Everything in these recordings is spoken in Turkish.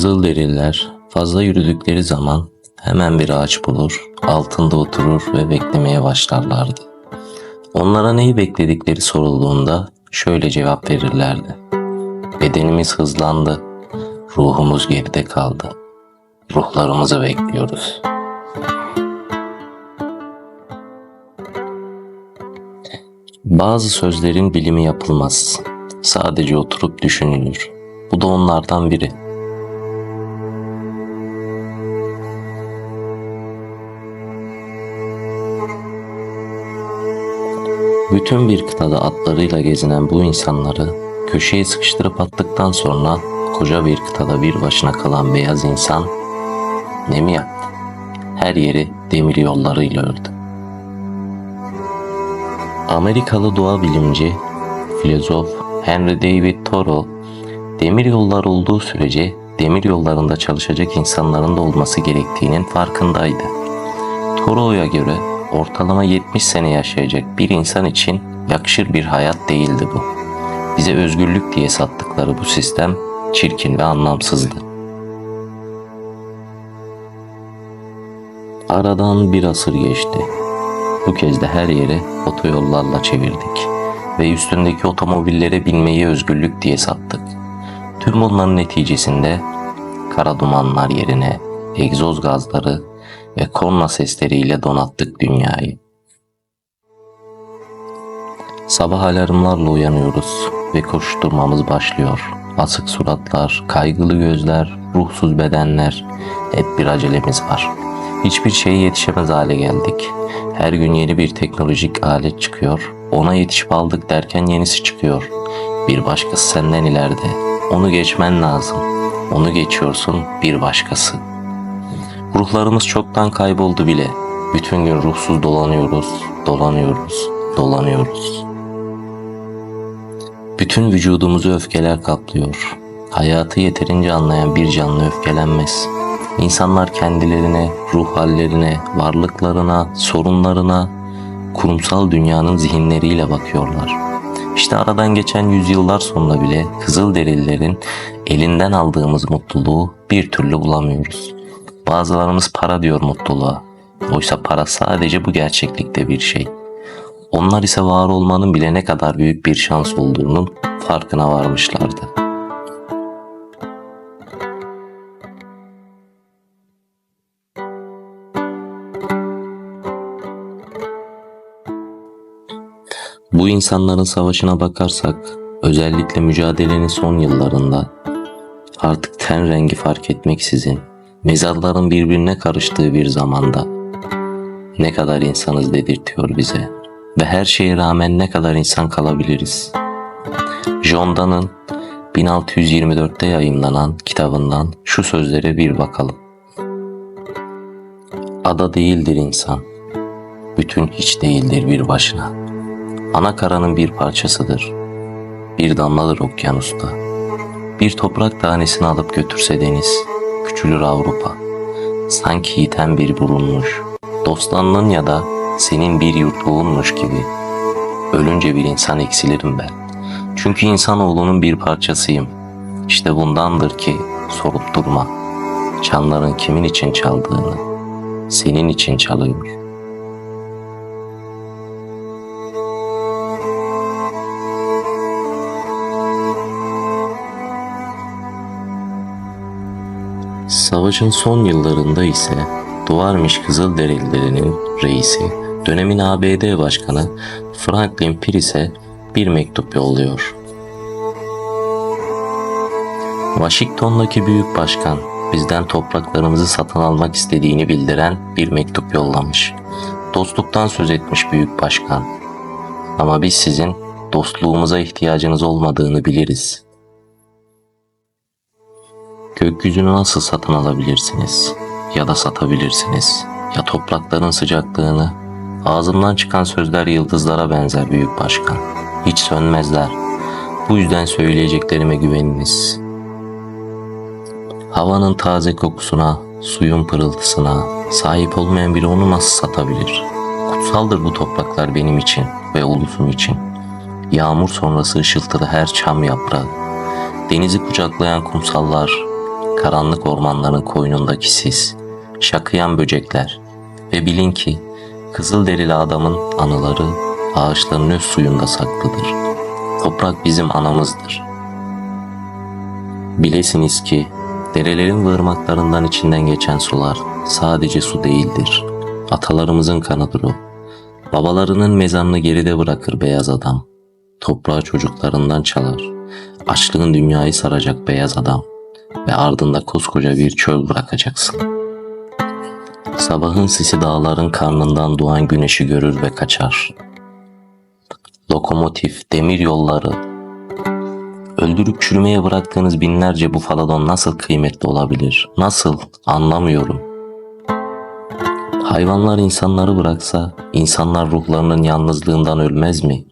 Kızılderililer fazla yürüdükleri zaman hemen bir ağaç bulur, altında oturur ve beklemeye başlarlardı. Onlara neyi bekledikleri sorulduğunda şöyle cevap verirlerdi. Bedenimiz hızlandı, ruhumuz geride kaldı. Ruhlarımızı bekliyoruz. Bazı sözlerin bilimi yapılmaz. Sadece oturup düşünülür. Bu da onlardan biri. Bütün bir kıtada atlarıyla gezinen bu insanları köşeye sıkıştırıp attıktan sonra koca bir kıtada bir başına kalan beyaz insan ne mi yaptı? Her yeri demir yollarıyla ördü. Amerikalı doğa bilimci, filozof Henry David Thoreau, demir yollar olduğu sürece demir yollarında çalışacak insanların da olması gerektiğinin farkındaydı. Thoreau'ya göre ortalama 70 sene yaşayacak bir insan için yakışır bir hayat değildi bu. Bize özgürlük diye sattıkları bu sistem çirkin ve anlamsızdı. Aradan bir asır geçti. Bu kez de her yeri otoyollarla çevirdik ve üstündeki otomobillere binmeyi özgürlük diye sattık. Tüm bunların neticesinde kara dumanlar yerine egzoz gazları ve korna sesleriyle donattık dünyayı. Sabah alarmlarla uyanıyoruz ve koşturmamız başlıyor. Asık suratlar, kaygılı gözler, ruhsuz bedenler, hep bir acelemiz var. Hiçbir şeye yetişemez hale geldik. Her gün yeni bir teknolojik alet çıkıyor. Ona yetişip aldık derken yenisi çıkıyor. Bir başkası senden ileride. Onu geçmen lazım. Onu geçiyorsun bir başkası. Ruhlarımız çoktan kayboldu bile. Bütün gün ruhsuz dolanıyoruz, dolanıyoruz, dolanıyoruz. Bütün vücudumuzu öfkeler kaplıyor. Hayatı yeterince anlayan bir canlı öfkelenmez. İnsanlar kendilerine, ruh hallerine, varlıklarına, sorunlarına, kurumsal dünyanın zihinleriyle bakıyorlar. İşte aradan geçen yüzyıllar sonra bile Kızılderililerin elinden aldığımız mutluluğu bir türlü bulamıyoruz. Bazılarımız para diyor mutluluğa. Oysa para sadece bu gerçeklikte bir şey. Onlar ise var olmanın bile ne kadar büyük bir şans olduğunun farkına varmışlardı. Bu insanların savaşına bakarsak, özellikle mücadelenin son yıllarında artık ten rengi fark etmeksizin mezarların birbirine karıştığı bir zamanda ne kadar insanız dedirtiyor bize ve her şeye rağmen ne kadar insan kalabiliriz. John Donne'ın 1624'te yayımlanan kitabından şu sözlere bir bakalım. Ada değildir insan, bütün hiç değildir bir başına. Ana karanın bir parçasıdır, bir damladır okyanusta. Bir toprak tanesini alıp götürse deniz, küçülür Avrupa. Sanki yiten bir burunmuş, dostlanlığın ya da senin bir yurtluğunmuş gibi. Ölünce bir insan eksilirim ben. Çünkü insanoğlunun bir parçasıyım. İşte bundandır ki sorup durma. Çanların kimin için çaldığını, senin için çalıyor. Savaşın son yıllarında ise Duvarmış Kızılderililerinin reisi, dönemin ABD Başkanı Franklin Pierce'e bir mektup yolluyor. Washington'daki büyük başkan bizden topraklarımızı satın almak istediğini bildiren bir mektup yollamış. Dostluktan söz etmiş büyük başkan. Ama biz sizin dostluğumuza ihtiyacınız olmadığını biliriz. Gökyüzünü nasıl satın alabilirsiniz ya da satabilirsiniz ya toprakların sıcaklığını ağzımdan çıkan sözler yıldızlara benzer büyük başkan. Hiç sönmezler. Bu yüzden söyleyeceklerime güveniniz. Havanın taze kokusuna, suyun pırıltısına sahip olmayan biri onu nasıl satabilir? Kutsaldır bu topraklar benim için ve ulusum için. Yağmur sonrası ışıltılı her çam yaprağı, denizi kucaklayan kumsallar, karanlık ormanların koynundaki sis, şakıyan böcekler ve bilin ki kızıl derili adamın anıları ağaçların öz suyunda saklıdır. Toprak bizim anamızdır. Bilesiniz ki derelerin ve ırmaklarından içinden geçen sular sadece su değildir. Atalarımızın kanıdır o. Babalarının mezarını geride bırakır beyaz adam. Toprağı çocuklarından çalar. Açlığın dünyayı saracak beyaz adam. Ve ardında koskoca bir çöl bırakacaksın. Sabahın sisi dağların karnından doğan güneşi görür ve kaçar. Lokomotif, demir yolları, öldürüp çürümeye bıraktığınız binlerce bufaladon nasıl kıymetli olabilir? Nasıl? Anlamıyorum. Hayvanlar insanları bıraksa, insanlar ruhlarının yalnızlığından ölmez mi?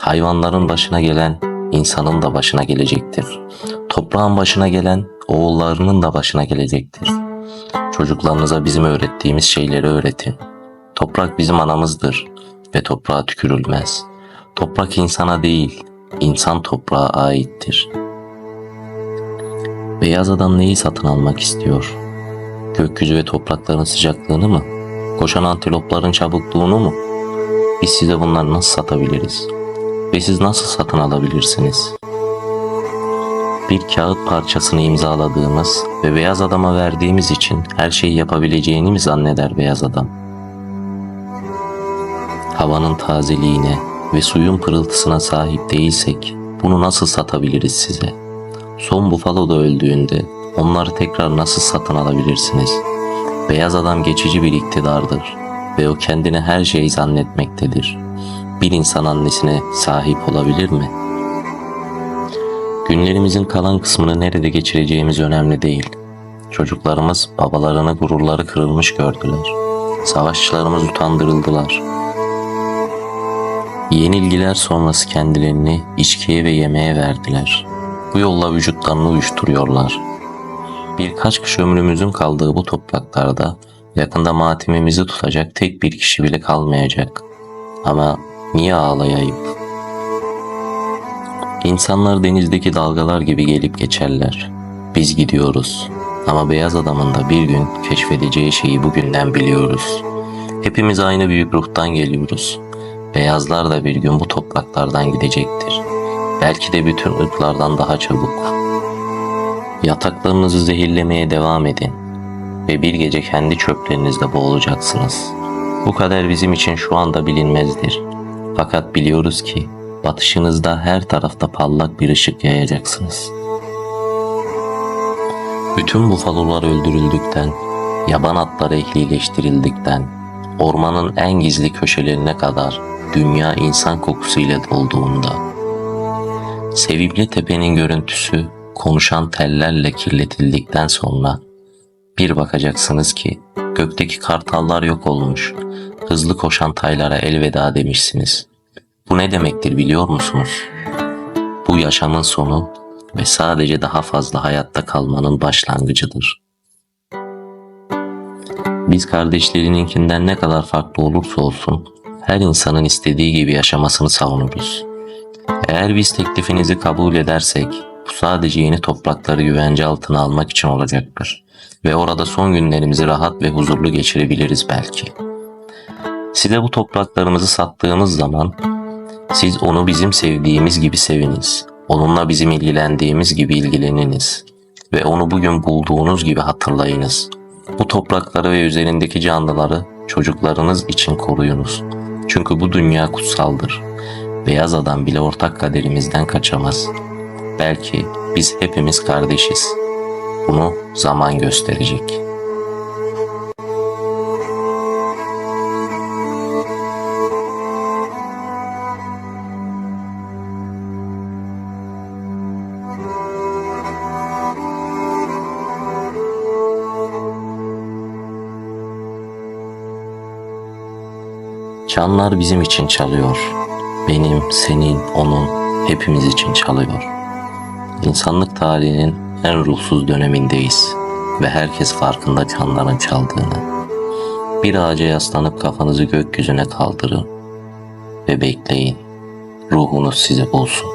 Hayvanların başına gelen, insanın da başına gelecektir. Toprağın başına gelen, oğullarının da başına gelecektir. Çocuklarınıza bizim öğrettiğimiz şeyleri öğretin. Toprak bizim anamızdır ve toprağa tükürülmez. Toprak insana değil, insan toprağa aittir. Beyaz adam neyi satın almak istiyor? Gökyüzü ve toprakların sıcaklığını mı? Koşan antilopların çabukluğunu mu? Biz size bunları nasıl satabiliriz? Ve siz nasıl satın alabilirsiniz? Bir kağıt parçasını imzaladığımız ve beyaz adama verdiğimiz için her şeyi yapabileceğini mi zanneder beyaz adam? Havanın tazeliğine ve suyun pırıltısına sahip değilsek bunu nasıl satabiliriz size? Son bufalo da öldüğünde onları tekrar nasıl satın alabilirsiniz? Beyaz adam geçici bir iktidardır ve o kendini her şeyi zannetmektedir. Bir insan annesine sahip olabilir mi? Günlerimizin kalan kısmını nerede geçireceğimiz önemli değil. Çocuklarımız babalarını gururları kırılmış gördüler. Savaşçılarımız utandırıldılar. Yenilgiler sonrası kendilerini içkiye ve yemeğe verdiler. Bu yolla vücutlarını uyuşturuyorlar. Birkaç kış ömrümüzün kaldığı bu topraklarda yakında matemimizi tutacak tek bir kişi bile kalmayacak. Ama niye ağlayayım? İnsanlar denizdeki dalgalar gibi gelip geçerler. Biz gidiyoruz. Ama beyaz adamın da bir gün keşfedeceği şeyi bugünden biliyoruz. Hepimiz aynı büyük ruhtan geliyoruz. Beyazlar da bir gün bu topraklardan gidecektir. Belki de bütün ırklardan daha çabuk. Yataklarınızı zehirlemeye devam edin ve bir gece kendi çöplerinizde boğulacaksınız. Bu kader bizim için şu anda bilinmezdir. Fakat biliyoruz ki batışınızda her tarafta parlak bir ışık yayacaksınız. Bütün bufalolar öldürüldükten, yaban atları ehlileştirildikten, ormanın en gizli köşelerine kadar dünya insan kokusuyla dolduğunda, Sevimli tepenin görüntüsü konuşan tellerle kirletildikten sonra bir bakacaksınız ki gökteki kartallar yok olmuş, hızlı koşan taylara elveda demişsiniz. Bu ne demektir biliyor musunuz? Bu yaşamın sonu ve sadece daha fazla hayatta kalmanın başlangıcıdır. Biz kardeşlerininkinden ne kadar farklı olursa olsun her insanın istediği gibi yaşamasını savunuruz. Eğer biz teklifinizi kabul edersek bu sadece yeni toprakları güvence altına almak için olacaktır. Ve orada son günlerimizi rahat ve huzurlu geçirebiliriz belki. Size bu topraklarımızı sattığımız zaman siz onu bizim sevdiğimiz gibi seviniz. Onunla bizim ilgilendiğimiz gibi ilgileniniz. Ve onu bugün bulduğunuz gibi hatırlayınız. Bu toprakları ve üzerindeki canlıları çocuklarınız için koruyunuz. Çünkü bu dünya kutsaldır. Beyaz adam bile ortak kaderimizden kaçamaz. Belki biz hepimiz kardeşiz. Bunu zaman gösterecek. Çanlar bizim için çalıyor. Benim, senin, onun, hepimiz için çalıyor. İnsanlık tarihinin en ruhsuz dönemindeyiz ve herkes farkında çanların çaldığını. Bir ağaca yaslanıp kafanızı gökyüzüne kaldırın ve bekleyin. Ruhunuz sizi bulsun.